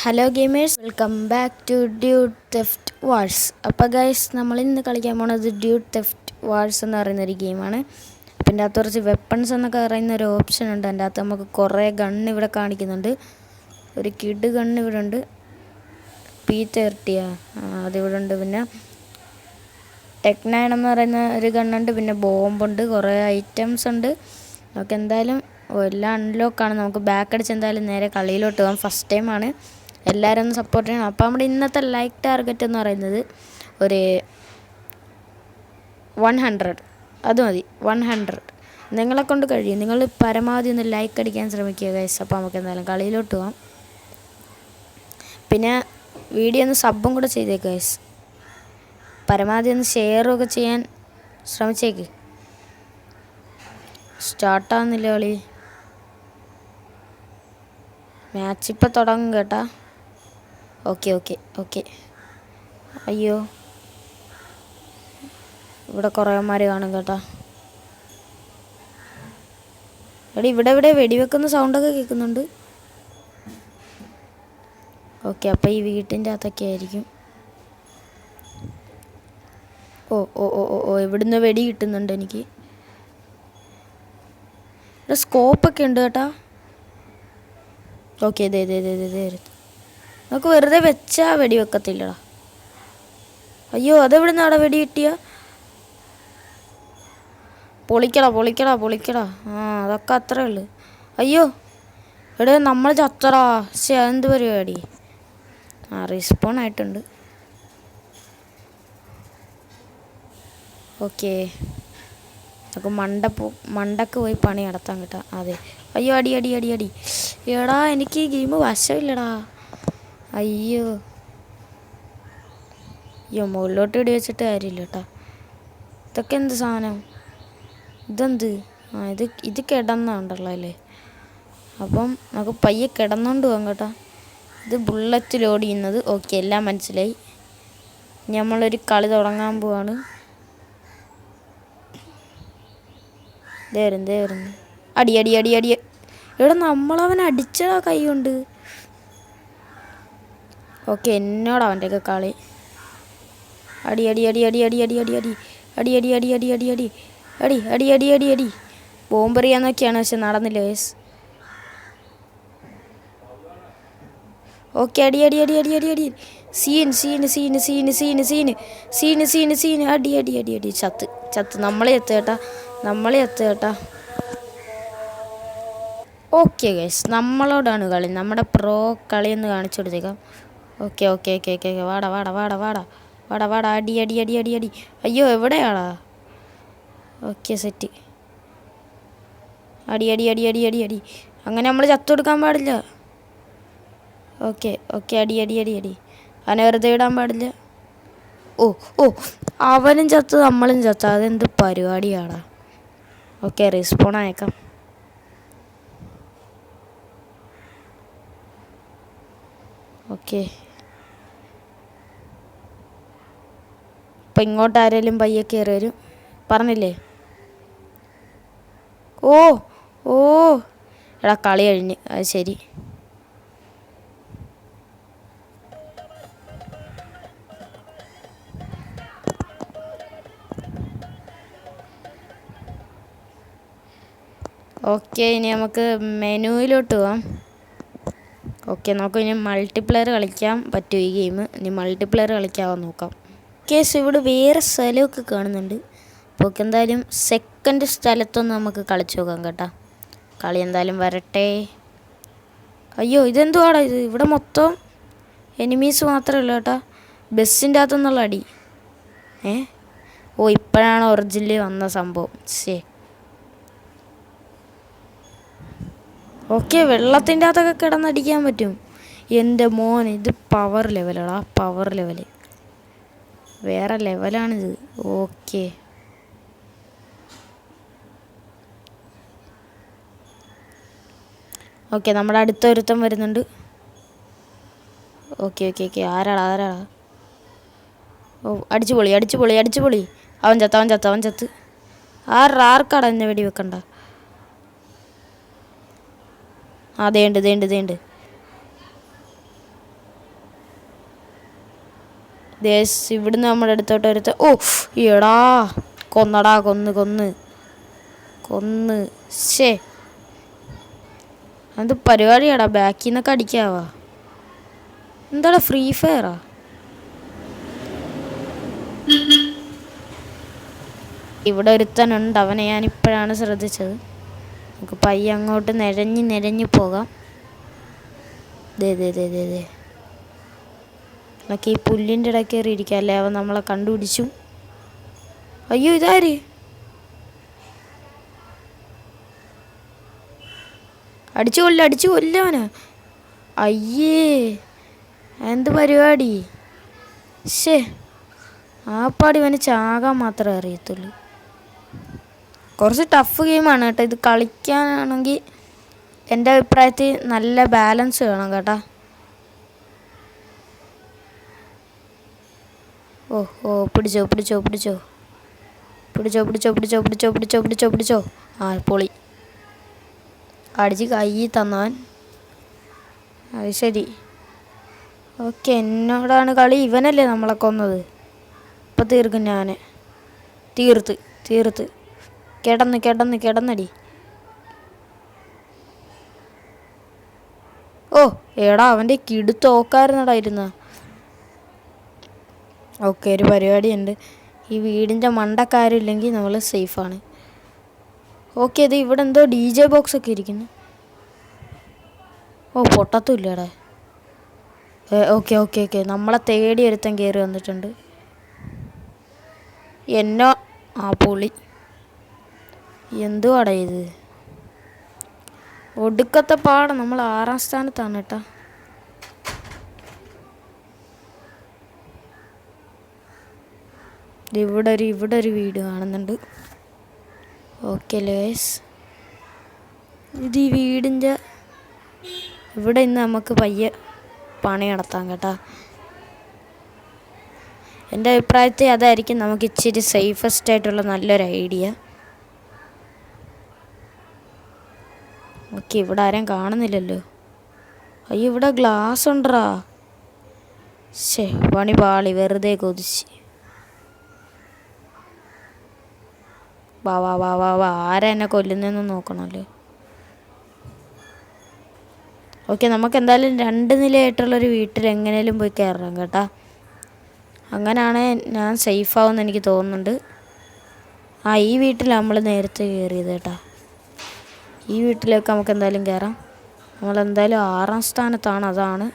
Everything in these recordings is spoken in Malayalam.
Hello gamers welcome back to Dude Theft Wars അപ്പോൾ ഗൈസ് നമ്മൾ ഇന്ന് കളിക്കാൻ പോണത് ഡ്യൂട്ട് തെഫ്റ്റ് വാർസ് എന്ന് പറയുന്ന ഒരു ഗെയിമാണ് അപ്പം എന്റെ അകത്ത് കുറച്ച് വെപ്പൺസ് എന്നൊക്കെ പറയുന്ന ഒരു ഓപ്ഷൻ ഉണ്ട്. എന്റെ അകത്ത് നമുക്ക് കുറേ ഗൺ ഇവിടെ കാണിക്കുന്നുണ്ട്. ഒരു കിഡ് ഗൺ ഇവിടെ ഉണ്ട്. പി തേർട്ടിയാ അതിവിടെ ഉണ്ട് പിന്നെ. ടെക് നയൻ എന്ന് പറയുന്ന ഒരു ഗണ്ണുണ്ട് പിന്നെ ബോംബുണ്ട് കുറേ ഐറ്റംസ് ഉണ്ട്. നമുക്ക് എന്തായാലും എല്ലാം അൺലോക്കാണ് നമുക്ക് ബാക്ക് അടിച്ച് എന്തായാലും നേരെ കളിയിലോട്ട് പോകാം. ഫസ്റ്റ് ടൈമാണ് എല്ലാവരും ഒന്ന് സപ്പോർട്ട് ചെയ്യണം. അപ്പോൾ നമ്മുടെ ഇന്നത്തെ ലൈക്ക് ടാർഗറ്റ് എന്ന് പറയുന്നത് ഒരു വൺ ഹൺഡ്രഡ് അത് മതി. വൺ ഹൺഡ്രഡ് നിങ്ങളെ കൊണ്ട് കഴിയും. നിങ്ങൾ പരമാവധി ഒന്ന് ലൈക്ക് അടിക്കാൻ ശ്രമിക്കുക ഗൈസ് അപ്പോൾ നമുക്ക് എന്തായാലും കളിയിലോട്ട് പോകാം പിന്നെ വീഡിയോ ഒന്ന് സബ്ബും കൂടെ ചെയ്തേക്ക് ഗൈസ് പരമാവധി ഒന്ന് ഷെയറൊക്കെ ചെയ്യാൻ ശ്രമിച്ചേക്ക്. സ്റ്റാർട്ടാവുന്നില്ല കളി? മാച്ച് ഇപ്പം തുടങ്ങും കേട്ടാ. Okay okay okay. അയ്യോ. ഇവിടെ കുറേമാർ കാണും കേട്ടോ. എടി ഇവിടെ ഇവിടെ വെടിവെക്കുന്ന സൗണ്ടൊക്കെ കേൾക്കുന്നുണ്ട്. ഓക്കെ അപ്പോൾ ഈ വീട്ടിന്റെ അകത്തൊക്കെ ആയിരിക്കും. ഓ ഓ ഓ ഓ ഓ ഇവിടുന്ന് വെടി കിട്ടുന്നുണ്ട് എനിക്ക്. സ്കോപ്പൊക്കെ ഉണ്ട് കേട്ടാ. ഓക്കെ ഇതേ ഇതേ ഇതേ ഇതേ നമുക്ക് വെറുതെ വെച്ചാ വെടി വെക്കത്തില്ലടാ. അയ്യോ അതെവിടെ നിന്നാടാ വെടി കിട്ടിയ? പൊളിക്കടാ പൊളിക്കടാ പൊളിക്കടാ. ആ അതൊക്കെ അത്രേ ഉള്ളു. അയ്യോ എടേ നമ്മൾ ചത്തടാ. ശേ എന്ത് പരിപാടി? ആ റിസ്പോൺ ആയിട്ടുണ്ട്. ഓക്കേ. നമുക്ക് മണ്ട പോ മണ്ടക്ക് പോയി പണി നടത്താൻ കിട്ടാം. അതെ. അയ്യോ അടി അടി അടി അടി. എടാ എനിക്ക് ഈ ഗെയിം വശമില്ലടാ. അയ്യോ. അയ്യോ മുകളിലോട്ട് ഇടി വെച്ചിട്ട് കാര്യമില്ല കേട്ടോ. ഇതൊക്കെ എന്ത് സാധനം? ഇതെന്ത്? ആ ഇത് ഇത് കിടന്നുണ്ടല്ലോ അല്ലേ അപ്പം നമുക്ക് പയ്യെ കിടന്നുകൊണ്ട് പോകാം കേട്ടോ. ഇത് ബുള്ളറ്റ് ലോഡ് ചെയ്യുന്നത്. ഓക്കെ എല്ലാം മനസ്സിലായി. നമ്മളൊരു കളി തുടങ്ങാൻ പോവാണ്. ഇതേ വരും ദേ വരുന്നു. അടി അടി അടി അടി. എടാ നമ്മളവൻ അടിച്ചടാ കൈ കൊണ്ട്. ഓക്കെ എന്നോട് അവന്റെയൊക്കെ കളി അടി അടി അടി അടി അടി അടി അടി അടി അടി അടി അടി അടി അടി അടി അടി അടി അടി അടി അടി ബോംബെറിയാന്നൊക്കെയാണ് പക്ഷെ നടന്നില്ല വേസ് ഓക്കെ അടി അടി അടി അടി അടി അടി scene scene scene scene scene scene scene scene scene അടി അടി അടി അടി ചത്ത് ചത്ത് നമ്മളെ എത്ത് കേട്ടാ നമ്മളെ എത്ത് കേട്ടാ ഓക്കെ ഗൈസ് നമ്മളോടാണ് കളി നമ്മുടെ പ്രോ കളി എന്ന് കാണിച്ചു കൊടുത്തേക്കാം okay okay okay okay okay. വാടാ വാടാ വാടാ വാടാ. വാടാ വാടാ. അടി അടി അടി അടി അടി. അയ്യോ എവിടെയാടാ? Okay set. അടി അടി അടി അടി അടി അടി. അങ്ങനെ നമ്മൾ ചത്തു കൊടുക്കാൻ പാടില്ല. ഓക്കെ ഓക്കെ അടി അടി അടി അടി. അവനെ വെറുതെ ഇടാൻ പാടില്ല. ഓ ഓ. അവനും ചത്ത് നമ്മളും ചത്ത്. അതെന്ത് പരിപാടിയാടാ? ഓക്കെ റെസ്പോൺ അയക്കാം ഓക്കെ. ഇപ്പം ഇങ്ങോട്ട് ആരെങ്കിലും പയ്യെ കയറി വരും. പറഞ്ഞില്ലേ? ഓ ഓ. എടാ കളി കഴിഞ്ഞ്. അത് ശരി. ഓക്കെ ഇനി നമുക്ക് മെനുവിലോട്ട് പോവാം. ഓക്കെ നമുക്ക് ഇനി മൾട്ടിപ്ലെയർ കളിക്കാൻ പറ്റും ഈ ഗെയിം ഇനി മൾട്ടിപ്ലെയർ കളിക്കാമോ നോക്കാം. കേസ് ഇവിടെ വേറെ സ്ഥലമൊക്കെ കാണുന്നുണ്ട്. അപ്പോൾ എന്തായാലും സെക്കൻഡ് സ്ഥലത്തൊന്ന് നമുക്ക് കളിച്ചു നോക്കാം കേട്ടോ. കളി എന്തായാലും വരട്ടെ. അയ്യോ ഇതെന്തുവാടാ ഇത്? ഇവിടെ മൊത്തം എനിമീസ് മാത്രമല്ല കേട്ടോ. ബസ്സിന്റെ അകത്തുനിന്നുള്ള അടി. ഏ? ഓ ഇപ്പോഴാണ് ഒറിജിനലി വന്ന സംഭവം. ശേ ഓക്കെ വെള്ളത്തിന്റെ അകത്തൊക്കെ കിടന്നടിക്കാൻ പറ്റും. എന്റെ മോൻ ഇത് പവർ ലെവലടാ പവർ ലെവൽ വേറെ ലെവലാണിത്. ഓക്കെ. ഓക്കെ നമ്മുടെ അടുത്ത ഒരുത്തം വരുന്നുണ്ട്. Okay okay okay. ആരാളാ ആരാളാ ഓ അടിച്ചു പൊളി അടിച്ചു പൊളി അടിച്ചു പൊളി. അവൻ ചത്ത് അവൻ ചത്ത് അവൻ ചത്ത്. ആറ് ആർക്കാടാ എന്നെ വെടി വെക്കണ്ട അതേണ്ട് ഇതേണ്ട് ദേണ്ട് ദേശ് ഇവിടുന്ന് നമ്മുടെ അടുത്തോട്ട് ഒരുത്ത ഓ എടാ കൊന്നടാ കൊന്ന് കൊന്ന്. കൊന്ന്. ശേ അത് പരിപാടിയാടാ. ബാക്കിൽ നിന്നൊക്കെ അടിക്കാവാ. എന്താടാ ഫ്രീ ഫയറാ? ഇവിടെ ഒരുത്തനുണ്ട്. അവനെ ഞാൻ ഇപ്പോഴാണ് ശ്രദ്ധിച്ചത്. നമുക്ക് പയ്യെ അങ്ങോട്ട് നിരഞ്ഞ് നിരഞ്ഞ് പോകാം. ദേ ദേ ദേ ദേ. നമുക്ക് ഈ പുല്ലിന്റെ ഇടയ്ക്ക് കയറി ഇരിക്കാം അല്ലേ? അവൻ നമ്മളെ കണ്ടുപിടിച്ചു. അയ്യോ ഇതാര്? അടിച്ചു കൊല്ല അടിച്ചു കൊല്ലവന് അയ്യേ എന്ത് പരിപാടി? ശേ ആ പാടി ഇവന് ചാകാൻ മാത്രമേ അറിയത്തുള്ളൂ. കുറച്ച് ടഫ് ഗെയിമാണ് കേട്ടോ. ഇത് കളിക്കാനാണെങ്കിൽ എന്റെ അഭിപ്രായത്തിൽ നല്ല ബാലൻസ് വേണം കേട്ടോ. ഓ ഓ പിടിച്ചോ പിടിച്ചോ പിടിച്ചോ. പിടിച്ചോ പിടിച്ചോ പിടിച്ചോ പിടിച്ചോ പിടിച്ചോ പിടിച്ചോ പിടിച്ചോ. ആ പൊളി. അടിച്ച് കൈ തന്നാൻ. അത് ശരി. ഓക്കെ എന്നോടാണ് കളി? ഇവനല്ലേ നമ്മളെ കൊന്നത്. ഇപ്പം തീർക്കും ഞാൻ തീർത്ത് തീർത്ത്. കിടന്ന് കിടന്ന് കിടന്നടി. ഓ എടാ അവന്റെ കിടുത്തോക്കായിരുന്നടാ ഇരുന്ന. ഓക്കെ ഒരു പരിപാടിയുണ്ട്. ഈ വീടിന്റെ മണ്ടക്കാരില്ലെങ്കിൽ നമ്മൾ സേഫാണ്. ഓക്കെ അത് ഇവിടെ എന്തോ ഡി ജെ ബോക്സ് ഒക്കെ ഇരിക്കുന്നു. ഓ പൊട്ടത്തുമില്ലടാ. Okay okay okay. നമ്മളെ തേടി ഒരുത്തൻ കയറി വന്നിട്ടുണ്ട്. എന്നോ? ആ പൊളി. എന്തുവാടാ ഇത്? ഒടുക്കത്തെ പാടം നമ്മൾ ആറാം സ്ഥാനത്താണ് കേട്ടാ. ഇവിടെ ഒരു ഇവിടെ ഒരു വീട് കാണുന്നുണ്ട്. ഓക്കെ ലേസ് ഇത് ഈ വീടിന്റെ ഇവിടെ ഇന്ന് നമുക്ക് പയ്യെ പണി നടത്താം കേട്ടോ. എന്റെ അഭിപ്രായത്തിൽ അതായിരിക്കും നമുക്ക് ഇച്ചിരി സേഫസ്റ്റ് ആയിട്ടുള്ള നല്ലൊരു ഐഡിയ ഓക്കെ ഇവിടെ ആരും കാണുന്നില്ലല്ലോ. അയ്യോ ഇവിടെ ഗ്ലാസ് ഉണ്ടറാ ശേ പണി പാളി വെറുതെ കൊതിച്ച്. വാ വാ വാ വാ വാ. ആരാ എന്നെ കൊല്ലുന്നതെന്ന് നോക്കണമല്ലോ. ഓക്കെ നമുക്ക് എന്തായാലും രണ്ട് നിലയായിട്ടുള്ളൊരു വീട്ടിൽ എങ്ങനെയും പോയി കയറണം കേട്ടാ. അങ്ങനെയാണ് ഞാൻ സേഫ് ആവുമെന്ന് എനിക്ക് തോന്നുന്നുണ്ട്. ആ ഈ വീട്ടിൽ നമ്മൾ നേരത്തെ കയറിയത് കേട്ടാ. ഈ വീട്ടിലേക്ക് നമുക്ക് എന്തായാലും കയറാം. നമ്മളെന്തായാലും ആറാം സ്ഥാനത്താണ് അതാണ്.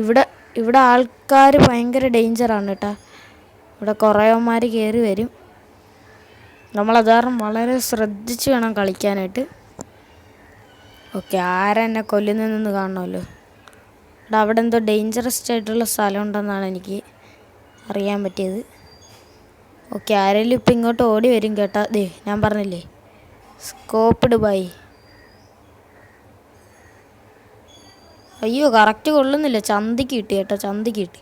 ഇവിടെ ഇവിടെ ആൾക്കാർ ഭയങ്കര ഡേഞ്ചറാണ് കേട്ടാ. ഇവിടെ കുറേമാർ കയറി വരും. നമ്മളതാരണം വളരെ ശ്രദ്ധിച്ച് വേണം കളിക്കാനായിട്ട്. ഓക്കെ ആരെന്നെ കൊല്ലുന്നതെന്ന് കാണണമല്ലോ. ഇവിടെ അവിടെ എന്തോ ഡേഞ്ചറസ് ആയിട്ടുള്ള സ്ഥലം ഉണ്ടെന്നാണ് എനിക്ക് അറിയാൻ പറ്റിയത്. ഓക്കെ ആരെങ്കിലും ഇപ്പം ഇങ്ങോട്ട് ഓടി വരും കേട്ടാ. ദേ ഞാൻ പറഞ്ഞില്ലേ സ്കോപ്പ്ഡ് ബൈ അയ്യോ കറക്റ്റ് കൊള്ളുന്നില്ല. ചന്തിക്ക് കിട്ടി കേട്ടോ ചന്തിക്ക് കിട്ടി.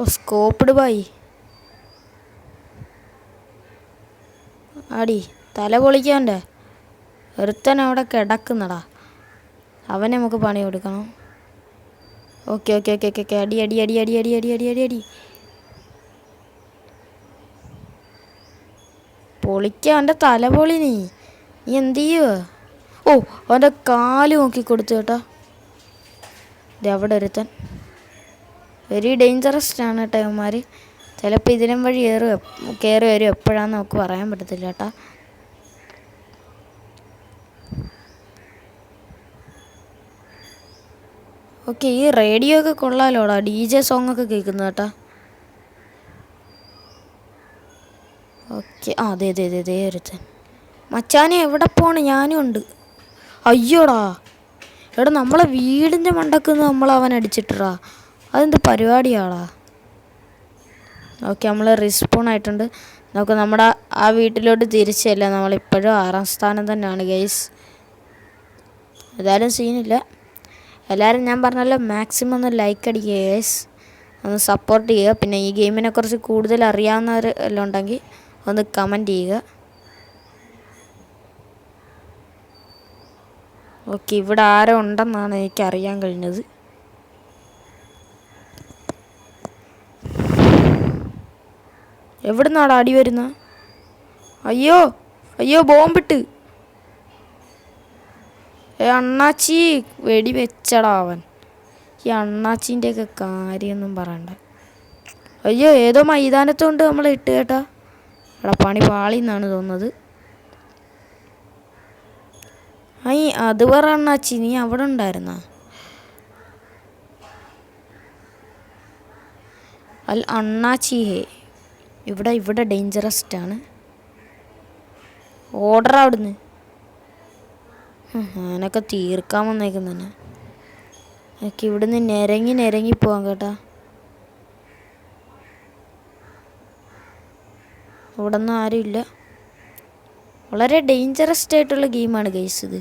ഓ സ്കോപ്പ്ഡ് ബൈ ആടി തല പൊളിക്കാണ്ടേ. ഒരുത്തൻ അവിടെ കിടക്കുന്നടാ. അവനെ നമുക്ക് പണി കൊടുക്കണം. Okay okay okay okay okay. അടി അടി അടി അടി അടി അടി അടി അടി അടി. പൊളിക്ക അവന്റെ തല പൊളി നീ. നീ എന്ത് ചെയ്യുക ഓ അവന്റെ കാൽ നോക്കി കൊടുത്തു കേട്ടോ അവിടെ ഒരുത്തൻ. വെരി ഡേഞ്ചറസ് ആണ് കേട്ടോ ഇവന്മാർ ചിലപ്പോൾ ഇതിനും വഴി കയറി കയറി വരും. എപ്പോഴാണെന്ന് നമുക്ക് പറയാൻ പറ്റത്തില്ല കേട്ടോ ഓക്കെ ഈ റേഡിയോ ഒക്കെ കൊള്ളാലോടാ. ഡി ജെ സോങ് ഒക്കെ കേൾക്കുന്നത് കേട്ടോ. ഓക്കെ ആ അതെ അതെ അതെ അതെ ഒരുത്തൻ മച്ചാനെ എവിടെ പോണ്? ഞാനും ഉണ്ട്. അയ്യോടാ. എടാ നമ്മളെ വീടിന്റെ മണ്ടക്കുന്ന് നമ്മൾ അവൻ അടിച്ചിട്ടടാ. അതെന്ത് പരിപാടിയാളാ ഓക്കെ നമ്മൾ റിസ്പോൺ ആയിട്ടുണ്ട്. നമുക്ക് നമ്മുടെ ആ വീട്ടിലോട്ട് തിരിച്ചല്ല നമ്മളിപ്പോഴും ആറാം സ്ഥാനം തന്നെയാണ് ഗൈസ് ഏതായാലും സീനില്ല എല്ലാവരും ഞാൻ പറഞ്ഞല്ലോ മാക്സിമം ഒന്ന് ലൈക്ക് അടിക്കുക ഗൈസ് ഒന്ന് സപ്പോർട്ട് ചെയ്യുക. പിന്നെ ഈ ഗെയിമിനെ കുറിച്ച് കൂടുതൽ അറിയാവുന്നവർ എല്ലാം ഉണ്ടെങ്കിൽ ഒന്ന് കമന്റ് ചെയ്യുക. ഓക്കെ ഇവിടെ ആരോ ഉണ്ടെന്നാണ് എനിക്ക് അറിയാൻ കഴിഞ്ഞത്. എവിടുന്നാടാ അടി വരുന്ന? അയ്യോ അയ്യോ ബോംബിട്ട്. ഏ അണ്ണാച്ചി വെടി വെച്ചടാ അവൻ. ഈ അണ്ണാച്ചിന്റെ ഒക്കെ കാര്യമൊന്നും പറയണ്ട. അയ്യോ ഏതോ മൈതാനത്തുകൊണ്ട് നമ്മൾ ഇട്ട് കേട്ടാ. എടാ പണി പാളി എന്നാണ് തോന്നുന്നത്. ഐ അത് പറ അണ്ണാച്ചി നീ അവിടെ ഉണ്ടായിരുന്ന? അൽ അണ്ണാച്ചി ഹേ. ഇവിടെ ഇവിടെ ഡേഞ്ചറസ്റ്റ് ആണ്. ഓർഡർ അവിടുന്ന്. ഞാനൊക്കെ തീർക്കാൻ വന്നേക്കുന്ന തന്നെ. എനിക്ക് ഇവിടുന്ന് നിരങ്ങി നിരങ്ങി പോവാം കേട്ടാ. ഇവിടെ ഒന്നും ആരുമില്ല വളരെ ഡേഞ്ചറസ് ആയിട്ടുള്ള ഗെയിമാണ് ഗൈസ് ഇത്.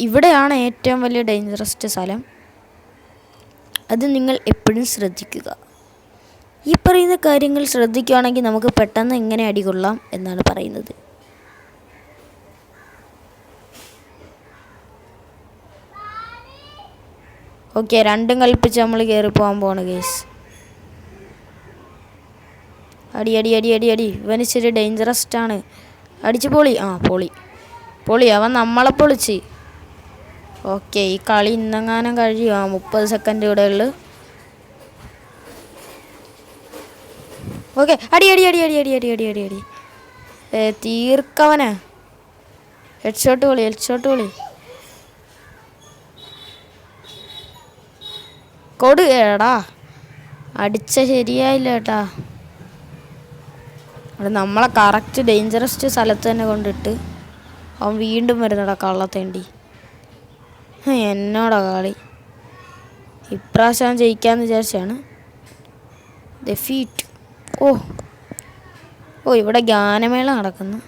ഇവിടെയാണ് ഏറ്റവും വലിയ ഡേഞ്ചറസ്റ്റ് സ്ഥലം. അത് നിങ്ങൾ എപ്പോഴും ശ്രദ്ധിക്കുക. ഈ പറയുന്ന കാര്യങ്ങൾ ശ്രദ്ധിക്കുകയാണെങ്കിൽ നമുക്ക് പെട്ടെന്ന് എങ്ങനെ അടികൊള്ളാം എന്നാണ് പറയുന്നത്. ഓക്കെ രണ്ടും കൽപ്പിച്ച് നമ്മൾ കയറി പോകാൻ പോവാണ് കേസ് അടി അടി അടി അടി അടി. ഇവൻ ഇച്ചിരി ഡേഞ്ചറസ്റ്റ് ആണ്. അടിച്ച് പൊളി. ആ പൊളി. പൊളി. അവൻ നമ്മളെ പൊളിച്ച്. ഓക്കെ ഈ കളി ഇന്നെങ്ങാനും കഴിയും ആ മുപ്പത് സെക്കൻഡ് ഇവിടെ ഉള്ളു. ഓക്കെ അടി അടി അടി അടി അടി അടി അടി അടി അടി. തീർക്കവനാ. ഹെഡ് ഷോട്ട് കളി ഹെഡ് ഷോട്ട് പൊളി. കൊടു എടാ. അടിച്ച ശരിയായില്ല കേട്ടാ. അവിടെ നമ്മളെ കറക്റ്റ് ഡേഞ്ചറസ്റ്റ് സ്ഥലത്ത് തന്നെ കൊണ്ടിട്ട് അവൻ വീണ്ടും വരുന്നടാ കള്ളത്തേണ്ടി. എന്നോടാ കളി. ഇപ്രാവശ്യം ജയിക്കാന്ന് വിചാരിച്ചാണ്. ദഫീറ്റ് ഓ ഓ ഇവിടെ ഗാനമേള നടക്കുന്നു.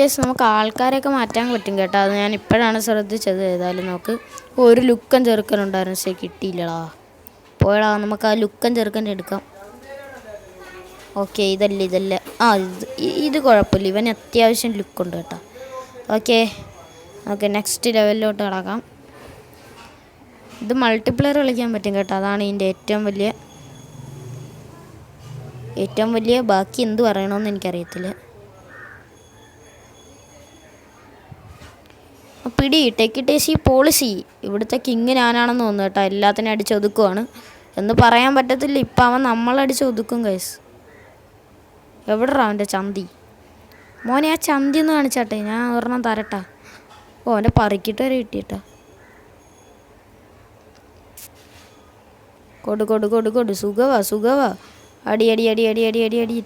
യെസ് നമുക്ക് ആൾക്കാരെയൊക്കെ മാറ്റാൻ പറ്റും കേട്ടോ. അത് ഞാൻ ഇപ്പോഴാണ് ശ്രദ്ധിച്ചത്. ഏതായാലും നമുക്ക് ഒരു ലുക്കൻ ചെറുക്കനുണ്ടായിരുന്നു. പക്ഷേ കിട്ടിയില്ലടാ. പോയടാ നമുക്ക് ആ ലുക്കൻ ചെറുക്കന്റെ എടുക്കാം. ഓക്കെ ഇതല്ല ഇതല്ല. ആ ഇത് ഇത് കുഴപ്പമില്ല. ഇവന് അത്യാവശ്യം ലുക്കുണ്ട് കേട്ടോ. ഓക്കെ ഓക്കെ നെക്സ്റ്റ് ലെവലിലോട്ട് കിടക്കാം. ഇത് മൾട്ടിപ്ലെയർ കളിക്കാൻ പറ്റും കേട്ടോ. അതാണ് ഇതിന്റെ ഏറ്റവും വലിയ ഏറ്റവും വലിയ ബാക്കി എന്ത് പറയണമെന്ന് എനിക്കറിയത്തില്ല. പിടി ടെക്കി പോളിസി ഇവിടുത്തെ കിങ് ഞാനാണെന്ന് തോന്നുന്നു കേട്ടോ. എല്ലാത്തിനും അടിച്ചൊതുക്കുവാണ് എന്ന് പറയാൻ പറ്റത്തില്ല. ഇപ്പം അവൻ നമ്മളടിച്ച് ഒതുക്കും കേസ് എവിടെ അവന്റെ ചന്തി? മോനെ ആ ചന്തി ഒന്ന് കാണിച്ചാട്ടെ. ഞാൻ ഒരെണ്ണം തരട്ടാ. ഓ അവന്റെ പറിക്കിട്ട് വരെ കിട്ടിയിട്ടാ. കൊടു കൊടു കൊടു കൊടു. സുഖവാ സുഖവാ. അടി അടി അടി അടി അടി അടി അടി.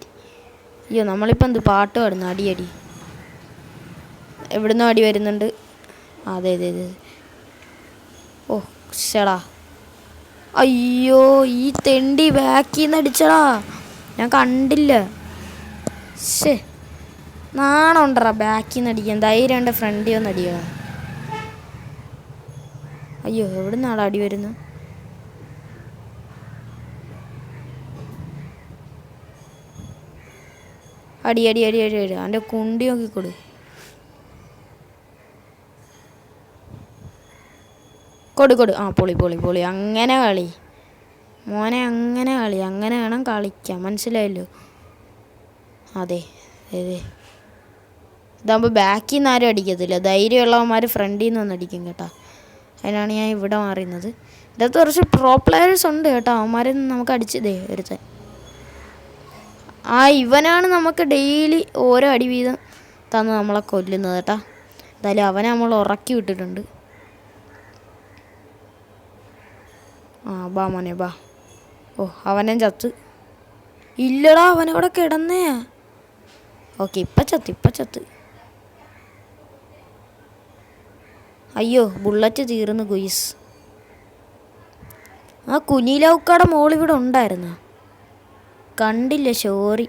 അയ്യോ നമ്മളിപ്പോൾ എന്ത് പാട്ട് പാടുന്നു? അടി അടി. എവിടുന്നോ അടി വരുന്നുണ്ട്. അതെ അതെ അതെ. ഓ ശടാ അയ്യോ ഈ തെണ്ടി ബാക്കിൽ നിന്ന് അടിച്ചടാ. ഞാൻ കണ്ടില്ല. ശേ നാണുണ്ടറാ ബാക്കിൽ നിന്ന് അടിക്കാൻ ധൈര്യം ഉണ്ട് ഫ്രണ്ടിൽ ഒന്ന് അടിയോ. അയ്യോ എവിടെ നിന്നാണ് അടി വരുന്നു? അടി അടി അടി അടി അടി. അവന്റെ കുണ്ടി നോക്കിക്കൊടു? കൊടു കൊടു. ആ പൊളി പൊളി പൊളി. അങ്ങനെ കളി. മോനെ അങ്ങനെ കളി. അങ്ങനെ വേണം കളിക്കാം മനസ്സിലായല്ലോ? അതെ അതെ. ഇതാകുമ്പോൾ ബാക്കിൽ നിന്ന് ആരും അടിക്കത്തില്ല. ധൈര്യമുള്ളവന്മാർ ഫ്രണ്ടിൽ നിന്ന് വന്ന് അടിക്കും കേട്ടോ. അതിനാണ് ഞാൻ ഇവിടെ മാറിയുന്നത് ഇതിനകത്ത് കുറച്ച് പ്രോ പ്ലെയേഴ്സ് ഉണ്ട് കേട്ടോ. അവന്മാരെ നമുക്ക് അടിച്ചതേ ഒരുത്തൻ. ആ ഇവനാണ് നമുക്ക് ഡെയിലി ഓരോ അടി വീതം തന്ന് നമ്മളെ കൊല്ലുന്നത് കേട്ടോ. എന്തായാലും അവനെ നമ്മൾ ഉറക്കി വിട്ടിട്ടുണ്ട്. ആ ബാ മോനെ ബാ. ഓ അവനെ ചത്ത്. ഇല്ലടാ അവനവിടെ കിടന്നേ. ഓക്കെ ഇപ്പം ചത്ത് ഇപ്പം ചത്ത്. അയ്യോ ബുള്ളറ്റ് തീർന്നു ഗുയിസ്. ആ കുനിലൗക്കയുടെ മോൾ ഇവിടെ ഉണ്ടായിരുന്നു. കണ്ടില്ല ഷോറി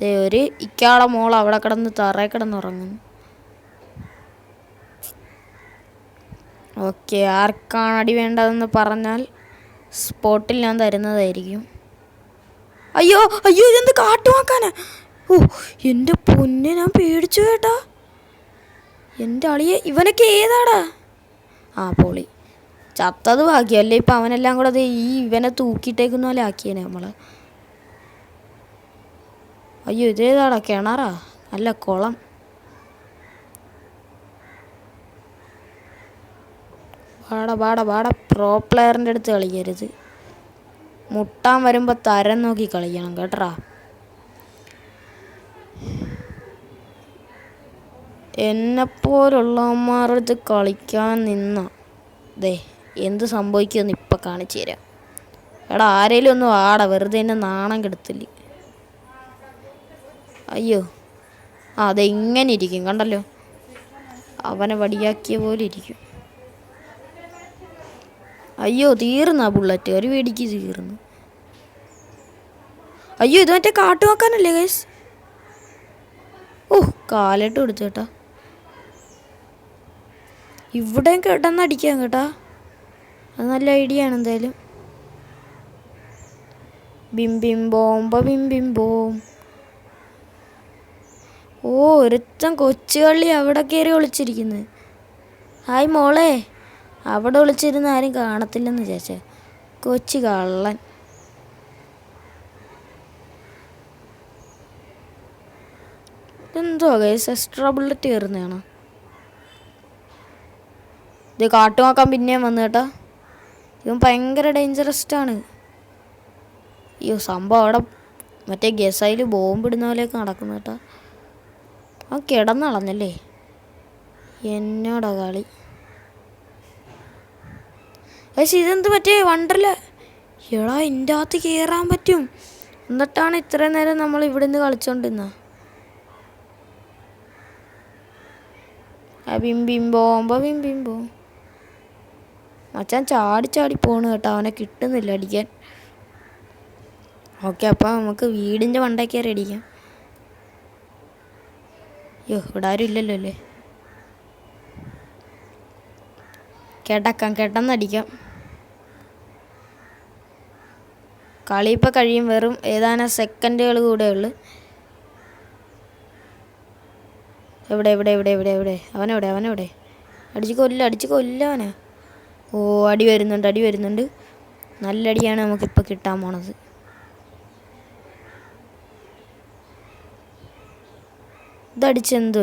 ദേ ഒരു ഇക്കാളെ മോൾ അവിടെ കിടന്ന് തറേ കിടന്നുറങ്ങുന്നു. ഓക്കെ ആർക്കാണ് അടി വേണ്ടതെന്ന് പറഞ്ഞാൽ സ്പോട്ടിൽ ഞാൻ തരുന്നതായിരിക്കും. അയ്യോ അയ്യോ ഇതെന്ത് കാട്ടുവാക്കാനാ? ഓ എന്റെ പൊന്നെ ഞാൻ പേടിച്ചു കേട്ടാ. എന്റെ അളിയെ ഇവനൊക്കെ ഏതാടാ? ആ പൊളി. ചത്തത് ഭാഗ്യമല്ലേ ഇപ്പം അവനെല്ലാം കൂടെ അത് ഈ ഇവനെ തൂക്കിയിട്ടേക്കുന്ന പോലെ ആക്കിയേനെ നമ്മൾ അയ്യോ ഇതേതാടാ കിണറാ? നല്ല കുളം. വാട വാട വാട. പ്രോ പ്ലെയറിന്റെ അടുത്ത് കളിക്കരുത്. മുട്ടാൻ വരുമ്പോൾ തരം നോക്കി കളിക്കണം കേട്ടറാ. എന്നെപ്പോലുള്ളവന്മാരുടെ അടുത്ത് കളിക്കാൻ നിന്ന. ദേ എന്ത് സംഭവിക്കുമെന്ന് ഇപ്പം കാണിച്ചു തരാം. എടാ ആരേലും ഒന്നും ആട വെറുതെ എന്നെ നാണം കെടുത്തില്ല. അയ്യോ. അതെങ്ങനെ ഇരിക്കും കണ്ടല്ലോ. അവനെ വടിയാക്കിയ പോലെ ഇരിക്കും. അയ്യോ തീർന്ന ബുള്ളറ്റ്. ഒരു വേടിക്ക് തീർന്നു. അയ്യോ ഇത് മറ്റേ കാട്ടുവാക്കാനല്ലേ ഗൈസ് ഓ കാലിട്ട് കൊടുത്തു കേട്ടാ. ഇവിടെയും കിടന്നടിക്കാം കേട്ടാ. അത് നല്ല ഐഡിയ ആണ് എന്തായാലും. ബിം ബിം ബോംബ ബിം ബിം ബോം ഓ ഒരുത്തൻ കൊച്ചുകള്ളി അവിടെ കയറി ഒളിച്ചിരിക്കുന്നത് ഹായ് മോളെ. അവിടെ വിളിച്ചിരുന്ന ആരും കാണത്തില്ലെന്ന് ചേച്ചേ കൊച്ചു കള്ളൻ. എന്തോ ഗൈസ് എക്സ്ട്രാ ബുള്ളറ്റ് കയറുന്നതാണ്? ഇത് കാട്ടുമാക്കാൻ പിന്നെയും വന്നു കേട്ടോ. ഇവൻ ഭയങ്കര ഡേഞ്ചറസ്റ്റാണ് അയ്യോ സംഭവം അവിടെ മറ്റേ ബോംബ് ബോംബിടുന്ന പോലെയൊക്കെ നടക്കുന്നു കേട്ടോ. ആ കിടന്നളഞ്ഞല്ലേ? എന്നോടാ കളി? പക്ഷെ ഇതെന്ത് പറ്റിയ? വണ്ടർല. എടാ എന്റെ അകത്ത് കയറാൻ പറ്റും. എന്നിട്ടാണ് ഇത്രയും നേരം നമ്മൾ ഇവിടെ നിന്ന് കളിച്ചോണ്ടിരുന്ന ബിംബിംബോമ്പോ ബിംബിംബോ മച്ചാൻ ചാടി ചാടി പോണു കേട്ടോ അവനെ കിട്ടുന്നില്ല അടിക്കാൻ. ഓക്കെ അപ്പോൾ നമുക്ക് വീടിന്റെ വണ്ടേ കയറി അടിക്കാം അയ്യോ ഇവിടെ ആരും ഇല്ലല്ലോ അല്ലേ? കേട്ടക്കാം കിടന്നടിക്കാം കളി ഇപ്പോൾ കഴിയും വെറും ഏതാനും സെക്കൻഡുകൾ കൂടെ ഉള്ളു. എവിടെ എവിടെ എവിടെ എവിടെ എവിടെ? അവനെവിടെ അവനെവിടെ? അടിച്ച് കൊല്ല അടിച്ച് കൊല്ല അവനെ. ഓ അടി വരുന്നുണ്ട് അടി വരുന്നുണ്ട്. നല്ല അടിയാണ് നമുക്കിപ്പോൾ കിട്ടാൻ പോണത്. ഇതടിച്ച് എന്ത്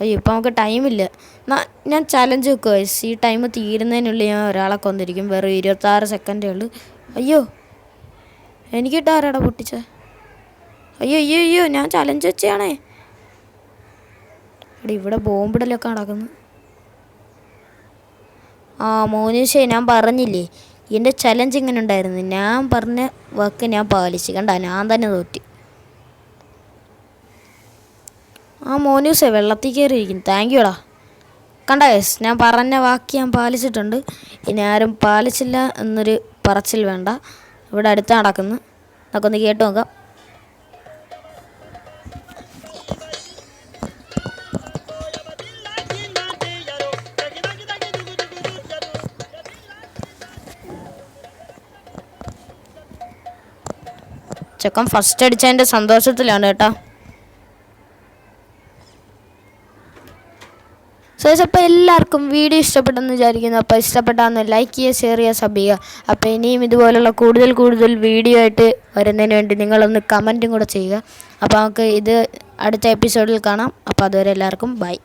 അയ്യോ ഇപ്പം നമുക്ക് ടൈമില്ല ഞാൻ ചലഞ്ച് വെക്കുക ഈ ടൈം തീരുന്നതിനുള്ളിൽ ഞാൻ ഒരാളെ കൊന്നിരിക്കും. വെറും ഇരുപത്താറ് സെക്കൻഡേ ഉള്ളൂ അയ്യോ എനിക്കിട്ട് ആരാടാ പൊട്ടിച്ച? അയ്യോ അയ്യോ അയ്യോ ഞാൻ ചലഞ്ച് വെച്ചാണേ എടാ ഇവിടെ ബോംബിടലൊക്കെ നടക്കുന്നു. ആ മോനുഷേ ഞാൻ പറഞ്ഞില്ലേ എന്റെ ചലഞ്ച് ഇങ്ങനെ ഉണ്ടായിരുന്നു. ഞാൻ പറഞ്ഞ വർക്ക് ഞാൻ പാലിച്ച്. കണ്ട ഞാൻ തന്നെ തോറ്റി. ആ മോനൂസേ വെള്ളത്തിൽ കയറിയിരിക്കുന്നു. താങ്ക് യുടാ കണ്ട യെസ് ഞാൻ പറഞ്ഞ വാക്ക് ഞാൻ പാലിച്ചിട്ടുണ്ട്. ഇനി ആരും പാലിച്ചില്ല എന്നൊരു പറച്ചിൽ വേണ്ട. ഇവിടെ അടുത്ത് നടക്കുന്നു. നമുക്കൊന്ന് കേട്ട് നോക്കാം. ചെക്കൻ ഫസ്റ്റ് അടിച്ചതിന്റെ സന്തോഷത്തിലാണ് കേട്ടോ. സോ അപ്പോൾ എല്ലാവർക്കും വീഡിയോ ഇഷ്ടപ്പെട്ടെന്ന് വിചാരിക്കുന്നു. അപ്പോൾ ഇഷ്ടപ്പെട്ടാന്ന് ലൈക്ക് ചെയ്യുക ഷെയർ ചെയ്യുക സബ് ചെയ്യുക. അപ്പോൾ ഇനിയും ഇതുപോലുള്ള കൂടുതൽ കൂടുതൽ വീഡിയോ ആയിട്ട് വരുന്നതിന് വേണ്ടി നിങ്ങളൊന്ന് കമന്റും കൂടെ ചെയ്യുക. അപ്പോൾ നമുക്ക് ഇത് അടുത്ത എപ്പിസോഡിൽ കാണാം. അപ്പോൾ അതുവരെ എല്ലാവർക്കും ബൈ